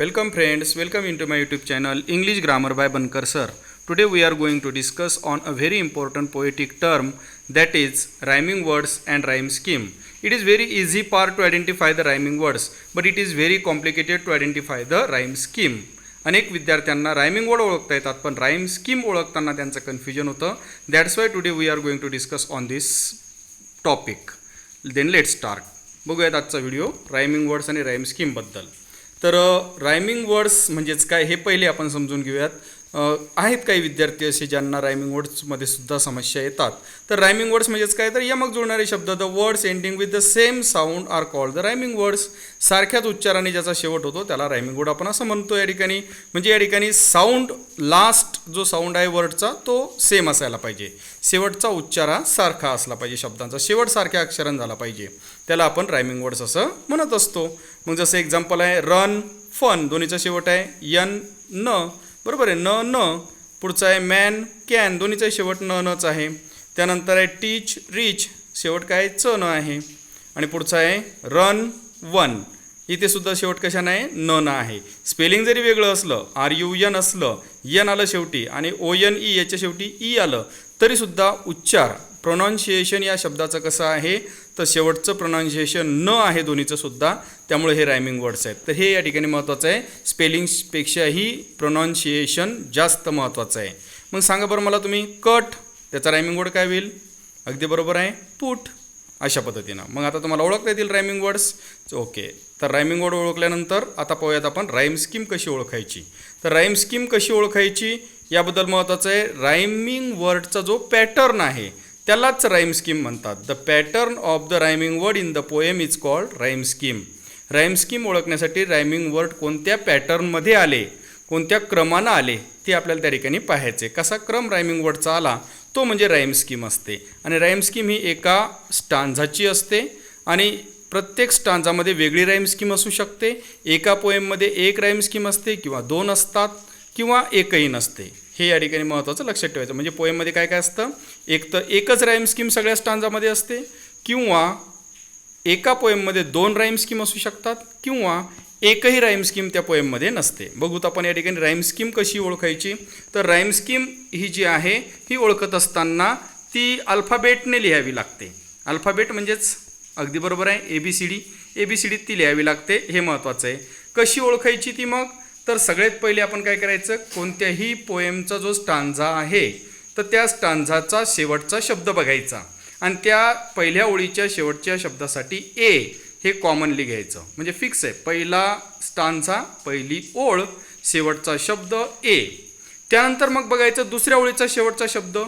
Welcome friends welcome in to my YouTube channel English grammar by Bankar sir today we are going to discuss on a very important poetic term that is rhyming words and rhyme scheme it is very easy for to identify the rhyming words but it is very complicated to identify the rhyme scheme अनेक विद्यार्थ्यांना rhyming word ओळखता येतात पण rhyme scheme ओळखताना त्यांचं confusion होतं. That's why today we are going to discuss on this topic then let start बघूयात आजचा video rhyming words आणि राईम स्कीमबद्दल तर रायमिंग वर्ड्स म्हणजेच काय हे पहिले आपण समजून घेऊयात. आहेत काही विद्यार्थी असे ज्यांना रायमिंग वर्ड्समध्ये सुद्धा समस्या येतात. तर रायमिंग वर्ड्स म्हणजेच काय? तर यमक जुळणारे शब्द the words ending with the same sound are called the rhyming words सारख्याच उच्चाराने ज्याचा शेवट होतो त्याला रायमिंग वर्ड आपण असं म्हणतो या ठिकाणी. म्हणजे या ठिकाणी साऊंड लास्ट जो साऊंड आहे वर्डचा तो सेम असायला पाहिजे. शेवटचा उच्चार हा सारखा असला पाहिजे शब्दांचा. शेवट सारख्या अक्षरान झाला पाहिजे. त्याला आपण रायमिंग वर्ड्स असं म्हणत असतो. मग जसं एक्झाम्पल आहे रन फन दोन्हीचा शेवट आहे. यन न बरोबर आहे. न न पुढचा आहे मॅन कॅन दोन्हीचा शेवट न नच आहे. त्यानंतर आहे टीच रीच शेवट काय च न आहे. आणि पुढचा आहे रन वन इथे सुद्धा शेवट कशाने आहे? न न आहे. स्पेलिंग जरी वेगळं असलं आर यू यन असलं यन आलं शेवटी आणि ओ एन ई याच्या शेवटी ई आलं तरीसुद्धा उच्चार प्रोनाऊन्शिएशन या शब्दाचं कसं आहे? तर शेवटचं प्रोनाऊन्शिएशन न आहे दोन्हीचं सुद्धा त्यामुळे हे रायमिंग वर्ड्स आहेत. तर हे या ठिकाणी महत्त्वाचं आहे. स्पेलिंग्सपेक्षाही प्रोनाऊन्शिएशन जास्त महत्त्वाचं आहे. मग सांगा बरं मला तुम्ही कट त्याचा रायमिंग वर्ड काय होईल? अगदी बरोबर आहे. पुट अशा पद्धतीनं. मग आता तुम्हाला ओळखता येतील रायमिंग वर्ड्स ओके. तर रायमिंग वर्ड ओळखल्यानंतर आता पाहूयात आपण राईम स्कीम कशी ओळखायची. तर राईम स्कीम कशी ओळखायची? याबद्दल महत्त्वाचं आहे. रायमिंग वर्डचा जो पॅटर्न आहे त्यालाच राईम स्कीम म्हणतात. The pattern of the rhyming word in the poem is called rhyme scheme rhyme scheme ओळखण्यासाठी रायमिंग वर्ड कोणत्या पॅटर्नमध्ये आले? कोणत्या क्रमानं आले? ते आपल्याला त्या ठिकाणी पाहायचे कसा क्रम रायमिंग वर्डचा आला? तो म्हणजे राईम स्कीम असते. आणि राईम स्कीम ही एका स्टांझाची असते आणि प्रत्येक स्टांझामध्ये वेगळी राईम स्कीम असू शकते. एका पोएममध्ये एक राईम स्कीम असते किंवा दोन असतात किंवा एकही नसते. हे या ठिकाणी महत्त्वाचं लक्षात ठेवायचं. म्हणजे पोएममध्ये काय काय असतं? एक तर एकच राईम स्कीम सगळ्या स्टांजामध्ये असते किंवा एका पोएममध्ये दोन राईम स्कीम असू शकतात किंवा एकही राईम स्कीम त्या पोएममध्ये नसते. बघूत आपण या ठिकाणी राईम स्कीम कशी ओळखायची? तर राईम स्कीम ही जी आहे ही ओळखत असताना ती अल्फाबेटने लिहावी लागते. अल्फाबेट म्हणजेच अगदी बरोबर आहे A B C D A B C डीत ती लिहावी लागते हे महत्त्वाचं आहे. कशी ओळखायची ती मग? तर सगळ्यात पहिले आपण काय करायचं? कोणत्याही पोएमचा जो स्टांझा आहे तर त्या स्टांझाचा शेवटचा शब्द बघायचा. आणि त्या पहिल्या ओळीच्या शेवटच्या शब्दासाठी ए हे कॉमनली घ्यायचं. म्हणजे फिक्स आहे. पहिला स्टांझा पहिली ओळ शेवटचा शब्द ए त्यानंतर मग बघायचं दुसऱ्या ओळीचा शेवटचा शब्द.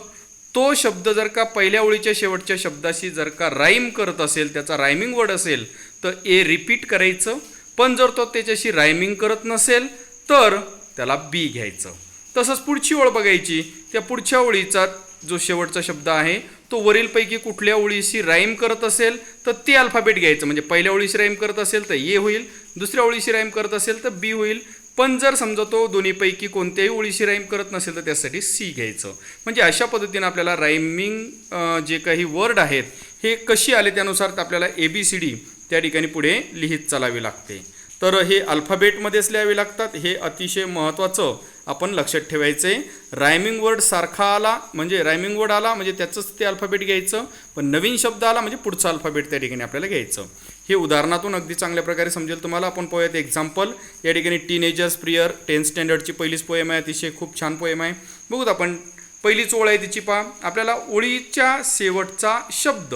तो शब्द जर का पहिल्या ओळीच्या शेवटच्या शब्दाशी जर का राईम करत असेल त्याचा रायमिंग वर्ड असेल तर ए रिपीट करायचं. पण जर तो त्याच्याशी रायमिंग करत नसेल तर त्याला बी घ्यायचं. तसंच पुढची ओळ बघायची. त्या पुढच्या ओळीचा जो शेवटचा शब्द आहे तो वरीलपैकी कुठल्या ओळीशी राईम करत असेल तर ते अल्फाबेट घ्यायचं. म्हणजे पहिल्या ओळीशी राईम करत असेल तर ए होईल. दुसऱ्या ओळीशी राईम करत असेल तर बी होईल. पण जर समजा तो दोन्हीपैकी कोणत्याही ओळीशी राईम करत नसेल तर त्यासाठी सी घ्यायचं. म्हणजे अशा पद्धतीनं आपल्याला राईमिंग जे काही वर्ड आहेत हे कशी आले त्यानुसार आपल्याला ए बी सी डी त्या ठिकाणी पुढे लिहित चालावी लागते. तर हे अल्फाबेटमध्येच लिहावे लागतात. हे अतिशय महत्त्वाचं आपण लक्षात ठेवायचं. आहे रायमिंग वर्ड सारखा आला म्हणजे रायमिंग वर्ड आला म्हणजे त्याचंच ते अल्फाबेट घ्यायचं. पण नवीन शब्द आला म्हणजे पुढचा अल्फाबेट त्या ठिकाणी आपल्याला घ्यायचं. हे उदाहरणातून अगदी चांगल्या प्रकारे समजेल तुम्हाला. आपण पोयात एक्झाम्पल या ठिकाणी टीनेजर्स प्रियर टेन्थ स्टँडर्डची पहिलीच पोएम आहे. अतिशय खूप छान पोएम आहे. बघूत आपण. पहिलीच ओळ आहे तिची पहा. आपल्याला ओळीच्या शेवटचा शब्द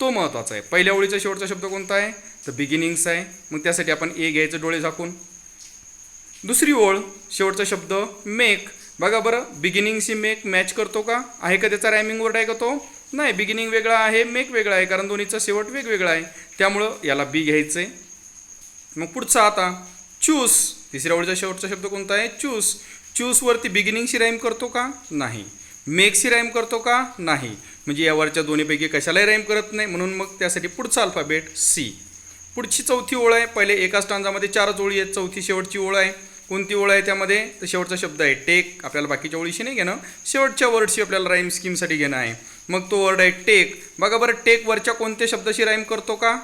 तो महत्त्वाचा आहे. पहिल्या ओळीचा शेवटचा शब्द कोणता आहे? तर बिगिनिंग्स आहे. मग त्यासाठी आपण ए घ्यायचं डोळे झाकून. दुसरी ओळ शेवटचा शब्द मेक बघा बरं बिगिनिंगशी मेक मॅच करतो का? आहे का त्याचा रायमिंग वर्ड आहे का तो? नाही बिगिनिंग वेगळा आहे मेक वेगळा आहे कारण दोन्हीचा शेवट वेगवेगळा आहे. त्यामुळं याला बी घ्यायचं आहे मग पुढचा आता चूस तिसऱ्या ओळीचा शेवटचा शब्द कोणता आहे? चूस चूसवरती बिगिनिंगशी राईम करतो का? नाही. मेकशी राईम करतो का? नाही. म्हणजे यावरच्या दोन्हीपैकी कशालाही राईम करत नाही म्हणून मग त्यासाठी पुढचा अल्फाबेट सी पुढची चौथी ओळ आहे. पहिले एका स्टांजामध्ये चारच ओळी आहेत. चौथी शेवटची ओळ आहे. कोणती ओळ आहे त्यामध्ये? तर शेवटचा शब्द आहे टेक. आपल्याला बाकीच्या ओळीशी नाही घेणं. शेवटच्या वर्डशी आपल्याला राईम स्कीमसाठी घेणं आहे. मग तो वर्ड आहे टेक. बघा बरं टेक वरच्या कोणत्या शब्दाशी राईम करतो का?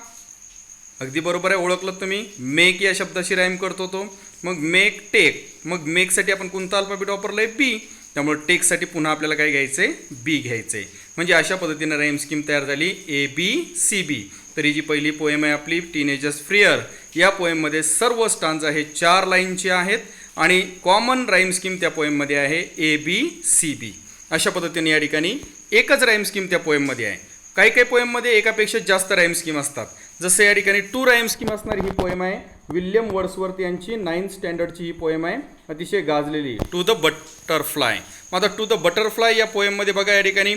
अगदी बरोबर आहे. ओळखलं तुम्ही. मेक या शब्दाशी राईम करतो तो. मग मेक टेक. मग मेकसाठी आपण कोणता अल्फाबेट वापरलं आहे बी त्यामुळे टेकसाठी पुन्हा आपल्याला काय घ्यायचं आहे बी घ्यायचं आहे म्हणजे अशा पद्धतीनं राईम स्कीम तयार झाली. ए बी सी बी तर ही जी पहिली पोएम आहे आपली टीनेजर्स फ्रिअर या पोएममध्ये सर्व स्टांजा हे चार लाईनचे आहेत आणि कॉमन राईम स्कीम त्या पोएममध्ये आहे ए बी सी बी अशा पद्धतीने या ठिकाणी एकच राईम स्कीम त्या पोएममध्ये आहे. काही काही पोएममध्ये एकापेक्षा जास्त राईम स्कीम असतात. जसं या ठिकाणी टू राईम स्कीम असणारी ही पोएम आहे. विल्यम वर्ड्सवर्थ यांची नाईन्थ स्टँडर्डची ही पोएम आहे. अतिशय गाजलेली. टू द बटरफ्लाय मग आता टू द बटरफ्लाय या पोएममध्ये बघा या ठिकाणी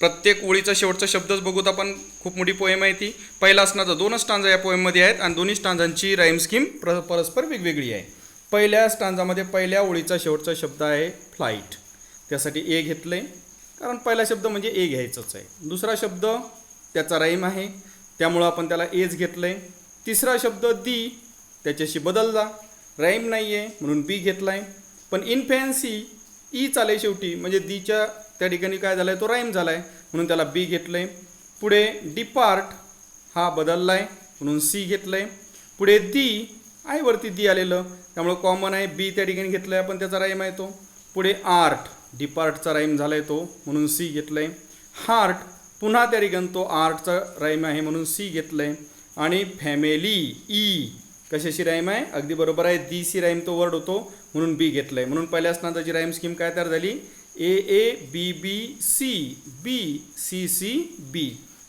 प्रत्येक ओळीचा शेवटचा शब्दच बघूत आपण. खूप मोठी पोएम आहे ती. पहिला असणारा दोनच स्टांजा या पोएममध्ये आहेत आणि दोन्ही स्टांजांची राईम स्कीम प्र परस्पर वेगवेगळी आहे. पहिल्या स्टांजामध्ये पहिल्या ओळीचा शेवटचा शब्द आहे फ्लाईट त्यासाठी ए घेतलं आहे कारण पहिला शब्द म्हणजे ए घ्यायचंच आहे. दुसरा शब्द त्याचा राईम आहे. त्यामुळं आपण त्याला एज घेतलं आहे तिसरा शब्द दी त्याच्याशी बदलला. राईम नाही आहे म्हणून बी घेतला आहे पण इन फॅन्सी ई चाले शेवटी. म्हणजे दीच्या त्या ठिकाणी काय झालं आहे तो राईम झाला आहे म्हणून त्याला बी घेतलं आहे पुढे डिपार्ट हा बदलला आहे म्हणून सी घेतलं आहे पुढे दी आयवरती दी आलेलं. त्यामुळं कॉमन आहे. बी त्या ठिकाणी घेतलं आहे आपण त्याचा राईम आहे तो. पुढे आर्ट डिपार्टचा राईम झाला आहे तो. म्हणून सी घेतलं आहे हार्ट पुन्हा त्या ठिकाणी तो आर्टचा राईम आहे. म्हणून सी घेतलं आहे आणि फॅमिली ई कशाशी राईम आहे? अगदी बरोबर आहे. दी सी राईम तो वर्ड होतो. म्हणून बी घेतलं आहे म्हणून पहिल्या स्नाताची राईम स्कीम काय तयार झाली? A A B B C B C C B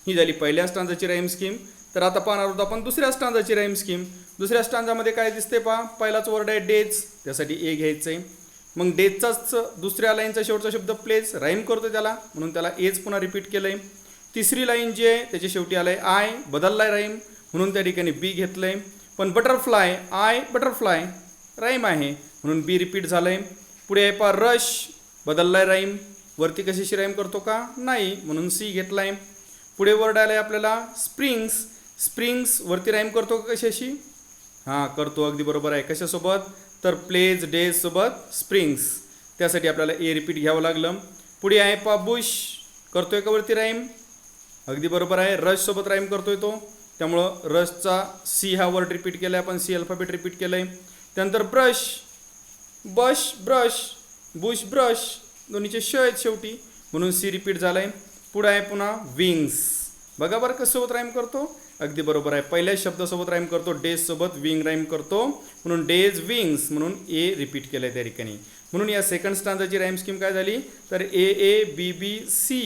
ही झाली पहिल्या स्टांजाची राईम स्कीम तर आता पाहणार आहोत आपण दुसऱ्या स्टांजाची राईम स्कीम दुसऱ्या स्टांजामध्ये काय दिसते पहा? पहिलाच वर्ड आहे डेज त्यासाठी ए घ्यायचं आहे मग डेजचाच दुसऱ्या लाईनचा शेवटचा शब्द प्लेस राईम करतो त्याला. म्हणून त्याला एज पुन्हा रिपीट केलं आहे तिसरी लाईन जी आहे त्याच्या शेवटी आलं आहे आय बदललाय राईम म्हणून त्या ठिकाणी बी घेतलं आहे पण बटरफ्लाय आय बटरफ्लाय राईम आहे. म्हणून बी रिपीट झालं आहे पुढे आहे पा रश बदललाय राईम? वरती कशाशी राईम करतो का? नाही. म्हणून सी घेतला आहे पुढे वर्ड आलाय आहे आपल्याला स्प्रिंग्स. स्प्रिंग्स वरती राईम करतो का कशाशी? हां करतो. अगदी बरोबर आहे. कशासोबत? तर प्लेज डेज सोबत स्प्रिंग्स. त्यासाठी आपल्याला ए रिपीट घ्यावं लागलं. पुढे आहे पा बुश करतोय का वरती राईम? अगदी बरोबर आहे. रश सोबत राईम करतोय तो. त्यामुळं रशचा सी हा वर्ड रिपीट केला आहे आपण सी अल्फाबेट रिपीट केलं आहे त्यानंतर brush. Bush brush. Bush brush. दोन्हीचे श आहेत शेवटी. म्हणून सी रिपीट झालं आहे पुढं आहे पुन्हा विंग्स बघा बरं कसं सोबत राईम करतो. अगदी बरोबर आहे. पहिल्या शब्दासोबत राईम करतो. डेज सोबत विंग राईम करतो. म्हणून डेज विंग्स म्हणून ए रिपीट केलं आहे त्या ठिकाणी. म्हणून या सेकंड स्टांजाची राईम स्कीम काय झाली? तर A A B B C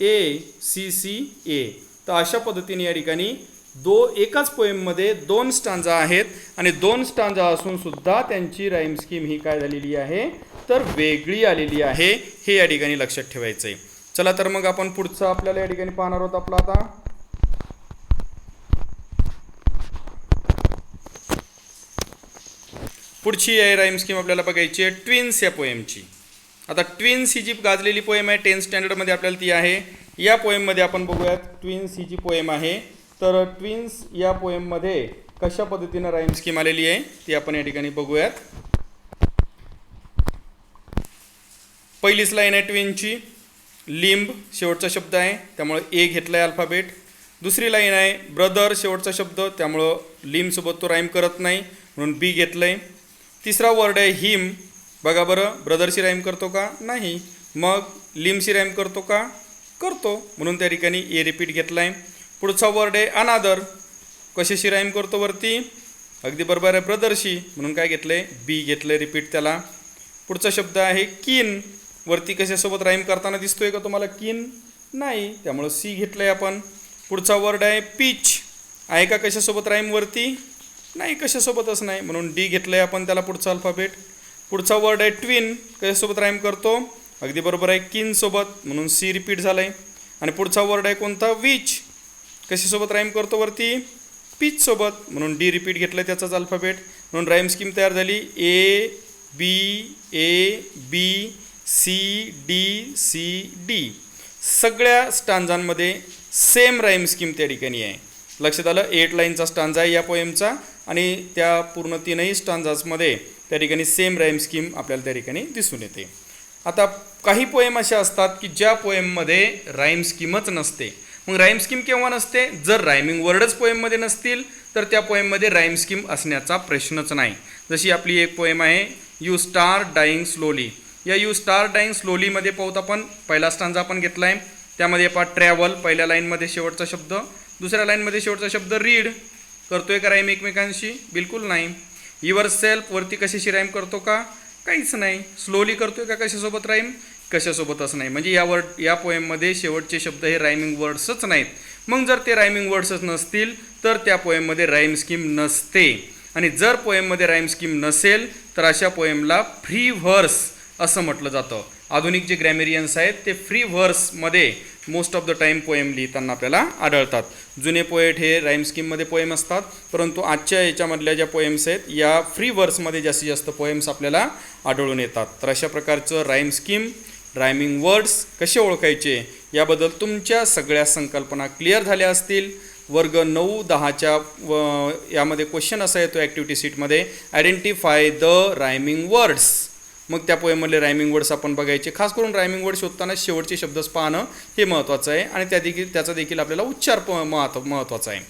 A C C A तर अशा पद्धतीने या ठिकाणी दो एकाच पोएममध्ये दोन स्टांजा आहेत. आणि दोन स्टांजा असून सुद्धा त्यांची राईम स्कीम ही काय झालेली आहे? तर वेगळी आलेली आहे हे या ठिकाणी लक्षात ठेवायचं आहे चला तर मग आपण पुढचं आपल्याला या ठिकाणी पाहणार आहोत आपला आता. पुढची आहे राईम स्कीम आपल्याला बघायची आहे ट्विन्स या पोएमची आता ट्विन्स ही जी गाजलेली पोएम आहे टेन्थ स्टँडर्डमध्ये आपल्याला ती आहे. या पोएममध्ये आपण बघूयात ट्विन्स ही जी पोएम आहे तर ट्विन्स या पोएममध्ये कशा पद्धतीनं राईम स्कीम आलेली आहे ती आपण या ठिकाणी बघूयात. पहिलीच लाईन आहे ट्विनची. लिंब शेवटचा शब्द आहे त्यामुळं ए घेतला आहे अल्फाबेट. दुसरी लाईन आहे ब्रदर शेवटचा शब्द त्यामुळं लिमसोबत तो राईम करत नाही म्हणून बी घेतलं आहे तिसरा वर्ड आहे हिम. बघा बरं ब्रदरशी राईम करतो का? नाही. मग लिमशी राईम करतो का? करतो म्हणून त्या ठिकाणी ए रिपीट घेतला आहे पुढचा वर्ड आहे अनादर कशाशी राईम करतो वरती? अगदी बरोबर आहे ब्रदरशी म्हणून काय घेतलं आहे बी घेतलं आहे रिपीट त्याला. पुढचा शब्द आहे किन. वरती कशासोबत राईम करताना दिसतोय का तुम्हाला? किन नाही. त्यामुळं सी घेतलं आहे आपण. पुढचा वर्ड आहे पीच आहे का कशासोबत राईम वरती? नाही कशासोबतच नाही. म्हणून डी घेतलं आहे आपण त्याला पुढचा अल्फाबेट पुढचा वर्ड आहे ट्विन कशासोबत राईम करतो? अगदी बरोबर आहे किन सोबत. म्हणून सी रिपीट झालं आहे आणि पुढचा वर्ड आहे कोणता? विच कशासोबत राईम करतो वरती? पीच सोबत. म्हणून डी रिपीट घेतलं आहे त्याचाच अल्फाबेट म्हणून राईम स्कीम तयार झाली. A B A B C D C D. सगळ्या स्टांजांमध्ये सेम राईम स्कीम त्या ठिकाणी आहे. लक्षात आलं? एट लाईनचा स्टांजा आहे या पोएमचा आणि त्या पूर्ण तीनही स्टांजासमध्ये त्या ठिकाणी सेम राईम स्कीम आपल्याला त्या ठिकाणी दिसून येते. आता काही पोएम अशा असतात की ज्या पोएममध्ये राईम स्कीमच नसते. मग राईम स्कीम केव्हा नसते? जर रायमिंग वर्डच पोएममध्ये नसतील तर त्या पोएममध्ये राईम स्कीम असण्याचा प्रश्नच नाही. जशी आपली एक पोएम आहे यू स्टार डाईंग स्लोली या यू स्टार डाईन स्लोलीमध्ये पाहूत आपण. पहिला स्टांजा आपण घेतला आहे त्यामध्ये पहा ट्रॅव्हल पहिल्या लाईनमध्ये शेवटचा शब्द. दुसऱ्या लाईनमध्ये शेवटचा शब्द रीड करतोय का राईम एकमेकांशी? बिलकुल नाही. युअर सेल्फ वरती कशाशी राईम करतो का? काहीच नाही. स्लोली करतोय का कशासोबत राईम कशासोबतच नाही. म्हणजे या वर्ड या पोएममध्ये शेवटचे शब्द हे रायमिंग वर्ड्सच नाहीत. मग जर ते रायमिंग वर्ड्सच नसतील तर त्या पोएममध्ये राईम स्कीम नसते. आणि जर पोएममध्ये राईम स्कीम नसेल तर अशा पोएमला फ्री व्हर्स असं म्हटलं जातं. आधुनिक जे ग्रॅमेरियन्स आहेत ते free व्हर्समध्ये most of the time poem लिहिताना आपल्याला आढळतात. जुने पोएट हे राईम स्कीममध्ये पोएम असतात परंतु आजच्या याच्यामधल्या ज्या पोएम्स आहेत या फ्री व्हर्समध्ये जास्तीत जास्त पोएम्स आपल्याला आढळून येतात. तर अशा प्रकारचं राईम स्कीम रायमिंग वर्ड्स कसे ओळखायचे याबद्दल तुमच्या सगळ्या संकल्पना क्लिअर झाल्या असतील. वर्ग नऊ दहाच्या व यामध्ये क्वेश्चन असा येतो ॲक्टिव्हिटी सीटमध्ये आयडेंटिफाय द रायमिंग वर्ड्स मग त्या पोएममधले रायमिंग वर्ड्स आपण बघायचे. खास करून रायमिंग वर्ड शोधताना शेवटचे शब्दच पाहणं हे महत्त्वाचं आहे आणि त्या देखील त्याचा देखील आपल्याला उच्चार प महत्त्व महत्त्वाचा आहे.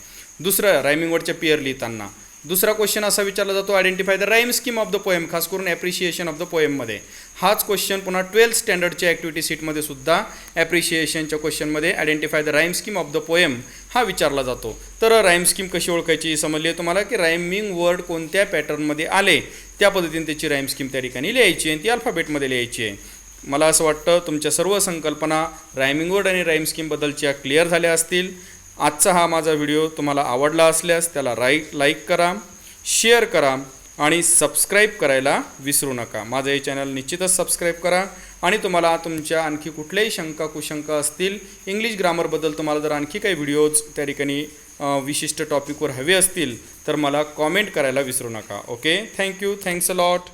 दुसरं रायमिंग वर्डच्या पेअर लिहिताना. दुसरा क्वेश्चन असा विचारला जातो identify the rhyme scheme of the poem खास करून ॲप्रिशिएशन ऑफ द पोएममध्ये हाच क्वेश्चन पुन्हा ट्वेल्थ स्टँडर्डच्या ॲक्टिव्हिटी सीटमध्ये सुद्धा ॲप्रिशिएशनच्या क्वेश्चनमध्ये identify the rhyme scheme of the poem हा विचारला जातो. तर राईम स्कीम कशी ओळखायची समजली आहे तुम्हाला की रायमिंग वर्ड कोणत्या पॅटर्नमध्ये आले? त्या पद्धतीने त्याची राईम स्कीम त्या ठिकाणी लिहायची आणि ती अल्फाबेटमध्ये लिहायची आहे. मला असं वाटतं तुमच्या सर्व संकल्पना रायमिंग वर्ड आणि राईम स्कीमबद्दलच्या क्लिअर झाल्या असतील. आजचा हा माझा व्हिडिओ तुम्हाला आवडला असल्यास त्याला राईट लाईक करा शेअर करा आणि सबस्क्राईब करायला विसरू नका. माझं हे चॅनल निश्चितच सबस्क्राईब करा आणि तुम्हाला तुमच्या आणखी कुठल्याही शंका कुशंका असतील इंग्लिश ग्रामरबद्दल तुम्हाला जर आणखी काही व्हिडिओज त्या ठिकाणी विशिष्ट टॉपिकवर हवे असतील तर मला कॉमेंट करायला विसरू नका. Okay thank you thanks a lot